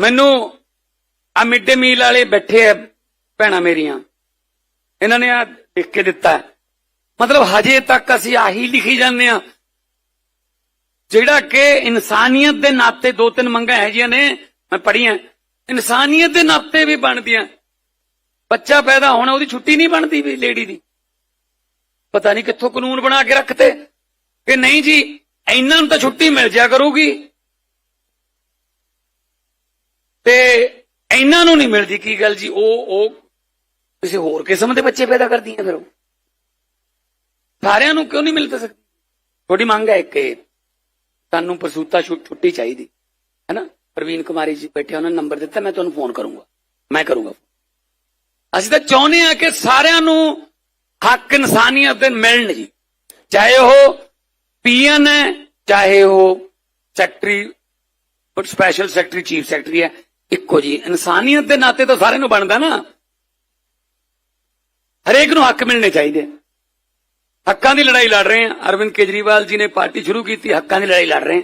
ਮੈਨੂੰ ਆ mid day ਮੀਲ ਵਾਲੇ ਬੈਠੇ ਆ ਭੈਣਾਂ ਮੇਰੀਆਂ। ਇਹਨਾਂ ਨੇ ਆ ਲਿਖ ਕੇ ਦਿੱਤਾ ਮਤਲਬ ਹਜੇ ਤੱਕ ਅਸੀਂ ਆਹੀ ਲਿਖੀ ਜਾਂਦੇ ਆ। ਜਿਹੜਾ ਕਿ ਇਨਸਾਨੀਅਤ ਦੇ ਨਾਤੇ ਦੋ ਤਿੰਨ ਮੰਗਾਂ ਹੈ ਜੀਆਂ ਨੇ, ਮੈਂ ਪੜੀਆਂ ਇਨਸਾਨੀਅਤ ਦੇ ਨਾਤੇ ਵੀ ਬਣਦੀਆਂ। ਬੱਚਾ ਪੈਦਾ ਹੋਣਾ, ਉਹਦੀ ਛੁੱਟੀ ਨਹੀਂ ਬਣਦੀ ਵੀ ਲੇਡੀ ਦੀ। ਪਤਾ ਨਹੀਂ ਕਿੱਥੋਂ ਕਾਨੂੰਨ ਬਣਾ ਕੇ ਰੱਖਤੇ। ਕਿ ਨਹੀਂ ਜੀ ਇਹਨਾਂ ਨੂੰ ਤਾਂ ਛੁੱਟੀ ਮਿਲ ਜਾ ਕਰੂਗੀ। ਤੇ ਇਹਨਾਂ ਨੂੰ ਨਹੀਂ ਮਿਲਦੀ ਕੀ ਗੱਲ ਜੀ? ਉਹ ਉਹ ਕਿਸੇ ਹੋਰ ਕਿਸਮ ਦੇ ਬੱਚੇ ਪੈਦਾ ਕਰਦੀਆਂ ਫਿਰ ਉਹ। ਸਾਰਿਆਂ ਨੂੰ ਕਿਉਂ ਨਹੀਂ ਮਿਲ ਸਕਦੀ? ਤੁਹਾਡੀ ਮੰਗ ਹੈ ਕਿ ਤੁਹਾਨੂੰ ਪ੍ਰਸੂਤਾ ਛੁੱਟੀ ਚਾਹੀਦੀ ਹੈ ਨਾ ਪ੍ਰਵੀਨ ਕੁਮਾਰੀ ਜੀ ਬੈਠੇ, ਉਹਨਾਂ ਨੇ ਨੰਬਰ ਦਿੱਤਾ, ਮੈਂ ਤੁਹਾਨੂੰ ਫੋਨ ਕਰੂੰਗਾ। ਮੈਂ ਕਰੂੰਗਾ ਅਸੀਂ ਤਾਂ ਚਾਹੁੰਦੇ ਆ ਕਿ ਸਾਰਿਆਂ ਨੂੰ ਹੱਕ ਇਨਸਾਨੀਅਤ ਦੇ ਮਿਲਣ ਜੀ। ਚਾਹੇ ਉਹ ਪੀਐਨ ਹੈ, ਚਾਹੇ ਉਹ secretary, special secretary, chief secretary ਹੈ ਇੱਕੋ ਜੀ ਇਨਸਾਨੀਅਤ ਦੇ ਨਾਤੇ ਤਾਂ ਸਾਰਿਆਂ ਨੂੰ ਬਣਦਾ ਨਾ। ਹਰੇਕ ਨੂੰ ਹੱਕ ਮਿਲਣੇ ਚਾਹੀਦੇ। ਹੱਕਾਂ ਦੀ ਲੜਾਈ ਲੜ ਰਹੇ ਆ ਅਰਵਿੰਦ ਕੇਜਰੀਵਾਲ ਜੀ ਨੇ ਪਾਰਟੀ ਸ਼ੁਰੂ ਕੀਤੀ, ਹੱਕਾਂ ਦੀ ਲੜਾਈ ਲੜ ਰਹੇ ਆ